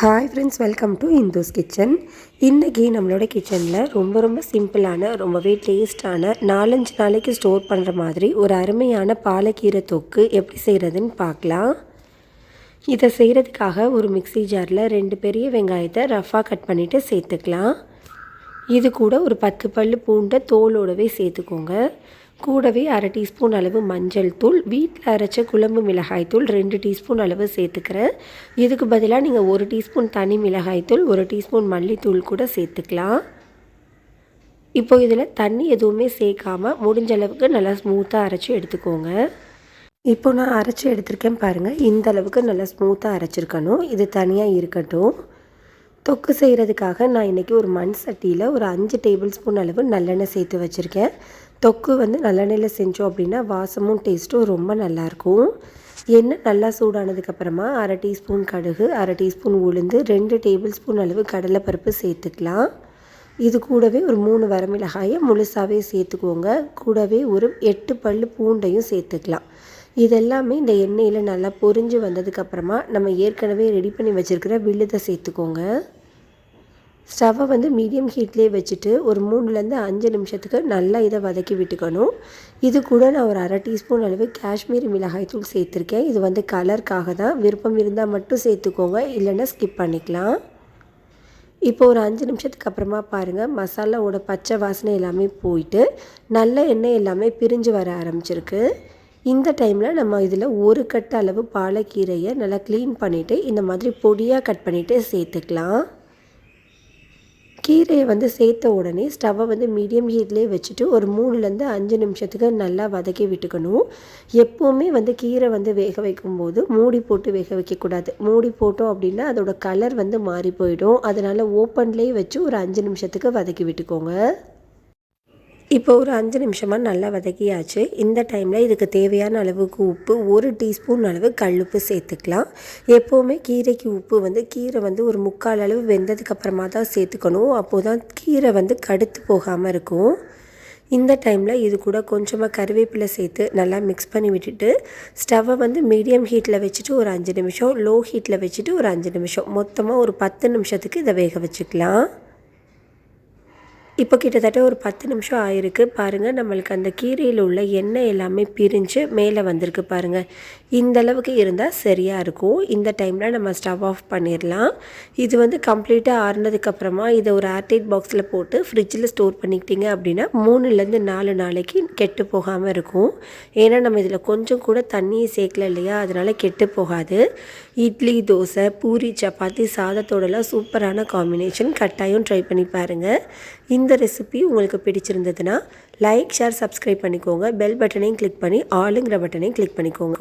Hi friends welcome to Indu's kitchen இன்றைக்கி நம்மளோட கிச்சனில் ரொம்ப ரொம்ப சிம்பிளான ரொம்பவே டேஸ்டான நாலஞ்சு நாளைக்கு ஸ்டோர் பண்ணுற மாதிரி ஒரு அருமையான பாலக்கீரை தொக்கு எப்படி செய்கிறதுன்னு பார்க்கலாம். இதை செய்கிறதுக்காக ஒரு மிக்சி ஜாரில் ரெண்டு பெரிய வெங்காயத்தை ரஃபாக கட் பண்ணிவிட்டு சேர்த்துக்கலாம். இது கூட ஒரு பத்து பல் பூண்டை தோலோடவே சேர்த்துக்கோங்க. கூடவே அரை டீஸ்பூன் அளவு மஞ்சள் தூள் வீட்டில் அரைச்ச குழம்பு மிளகாய் தூள் ரெண்டு டீஸ்பூன் அளவு சேர்த்துக்கிறேன். இதுக்கு பதிலாக நீங்கள் ஒரு டீஸ்பூன் தனி மிளகாய் தூள் ஒரு டீஸ்பூன் மல்லித்தூள் கூட சேர்த்துக்கலாம். இப்போ இதில் தண்ணி எதுவுமே சேர்க்காமல் முடிஞ்ச அளவுக்கு நல்லா ஸ்மூத்தாக அரைச்சி எடுத்துக்கோங்க. இப்போ நான் அரைச்சி எடுத்திருக்கேன் பாருங்கள் இந்த அளவுக்கு நல்லா ஸ்மூத்தாக அரைச்சிருக்கணும். இது தனியாக இருக்கட்டும். தொக்கு செய்கிறதுக்காக நான் இன்றைக்கி ஒரு மண் சட்டியில் ஒரு அஞ்சு டேபிள் ஸ்பூன் அளவு நல்லெண்ணெய் சேர்த்து வச்சுருக்கேன். தொக்கு வந்து நல்லெண்ணெயில் செஞ்சோம் அப்படின்னா வாசமும் டேஸ்ட்டும் ரொம்ப நல்லாயிருக்கும் எண்ணெய் நல்லா சூடானதுக்கப்புறமா அரை டீஸ்பூன் கடுகு அரை டீஸ்பூன் உளுந்து ரெண்டு டேபிள் ஸ்பூன் அளவு கடலைப்பருப்பு சேர்த்துக்கலாம். இது கூடவே ஒரு மூணு வரமிளகாயை முழுசாகவே சேர்த்துக்கோங்க. கூடவே ஒரு எட்டு பல் பூண்டையும் சேர்த்துக்கலாம். இதெல்லாமே இந்த எண்ணெயில் நல்லா பொரிஞ்சு வந்ததுக்கப்புறமா நம்ம ஏற்கனவே ரெடி பண்ணி வச்சுருக்கிற விழுதை சேர்த்துக்கோங்க. ஸ்டவ்வை வந்து மீடியம் ஹீட்லேயே வச்சுட்டு ஒரு மூணுலேருந்து அஞ்சு நிமிஷத்துக்கு நல்லா இதை வதக்கி விட்டுக்கணும். இது கூட நான் ஒரு அரை டீஸ்பூன் அளவு காஷ்மீரி மிளகாய் தூள் சேர்த்துருக்கேன். இது வந்து கலருக்காக தான். விருப்பம் இருந்தால் மட்டும் சேர்த்துக்கோங்க. இல்லைன்னா ஸ்கிப் பண்ணிக்கலாம். இப்போ ஒரு அஞ்சு நிமிஷத்துக்கு அப்புறமா பாருங்கள் மசாலாவோட பச்சை வாசனை எல்லாமே போயிட்டு நல்ல எண்ணெய் எல்லாமே பிரிஞ்சு வர ஆரம்பிச்சிருக்கு. இந்த டைமில் நம்ம இதில் ஒரு கட்டு அளவு பாலக்கீரையை நல்லா க்ளீன் பண்ணிவிட்டு இந்த மாதிரி பொடியாக கட் பண்ணிவிட்டு சேர்த்துக்கலாம். கீரையை வந்து சேர்த்த உடனே ஸ்டவ்வை வந்து மீடியம் ஹீட்லேயே வச்சுட்டு ஒரு மூணுலேருந்து அஞ்சு நிமிஷத்துக்கு நல்லா வதக்கி விட்டுக்கணும். எப்போவுமே வந்து கீரை வந்து வேக வைக்கும்போது மூடி போட்டு வேக வைக்கக்கூடாது மூடி போட்டோம் அப்படின்னா அதோடய கலர் வந்து மாறி போயிடும். அதனால் ஓப்பன்லேயே வச்சு ஒரு அஞ்சு நிமிஷத்துக்கு வதக்கி விட்டுக்கோங்க. இப்போ ஒரு அஞ்சு நிமிஷமாக நல்லா வதக்கியாச்சு. இந்த டைமில் இதுக்கு தேவையான அளவுக்கு உப்பு ஒரு டீஸ்பூன் அளவு கல்லுப்பு சேர்த்துக்கலாம். எப்போவுமே கீரைக்கு உப்பு வந்து கீரை வந்து ஒரு முக்கால் அளவு வெந்ததுக்கப்புறமா தான் சேர்த்துக்கணும். அப்போது தான் கீரை வந்து கடுத்து போகாமல் இருக்கும். இந்த டைமில் இது கூட கொஞ்சமாக கருவேப்பிலை சேர்த்து நல்லா மிக்ஸ் பண்ணி விட்டுட்டு ஸ்டவ்வை வந்து மீடியம் ஹீட்டில் வச்சுட்டு ஒரு அஞ்சு நிமிஷம் லோ ஹீட்டில் வச்சுட்டு ஒரு அஞ்சு நிமிஷம். மொத்தமாக ஒரு பத்து நிமிஷத்துக்கு இதை வேக வச்சுக்கலாம். இப்போ கிட்டத்தட்ட ஒரு பத்து நிமிஷம் ஆயிருக்கு. பாருங்கள் நம்மளுக்கு அந்த கீரையில் உள்ள எண்ணெய் எல்லாமே பிரிஞ்சு மேலே வந்திருக்கு பாருங்கள் இந்த அளவுக்கு இருந்தால் சரியாக இருக்கும். இந்த டைமில் நம்ம ஸ்டவ் ஆஃப் பண்ணிடலாம் இது வந்து கம்ப்ளீட்டாக ஆறுனதுக்கப்புறமா இதை ஒரு ஏர்டைட் பாக்ஸில் போட்டு ஃப்ரிட்ஜில் ஸ்டோர் பண்ணிக்கிட்டீங்க அப்படின்னா மூணுலேருந்து நாலு நாளைக்கு கெட்டு போகாமல் இருக்கும். ஏன்னா நம்ம இதில் கொஞ்சம் கூட தண்ணியை சேர்க்கல இல்லையா? அதனால் கெட்டு போகாது. இட்லி தோசை பூரி சப்பாத்தி சாதத்தோடலாம் சூப்பரான காம்பினேஷன் கட்டாயம் ட்ரை பண்ணி பாருங்கள் இந்த இந்த ரெசிபி உங்களுக்கு பிடிச்சிருந்ததுன்னா லைக் ஷேர் சப்ஸ்கிரைப் பண்ணிக்கோங்க. பெல் பட்டனையும் கிளிக் பண்ணி ஆளுங்கிற பட்டனையும் கிளிக் பண்ணிக்கோங்க.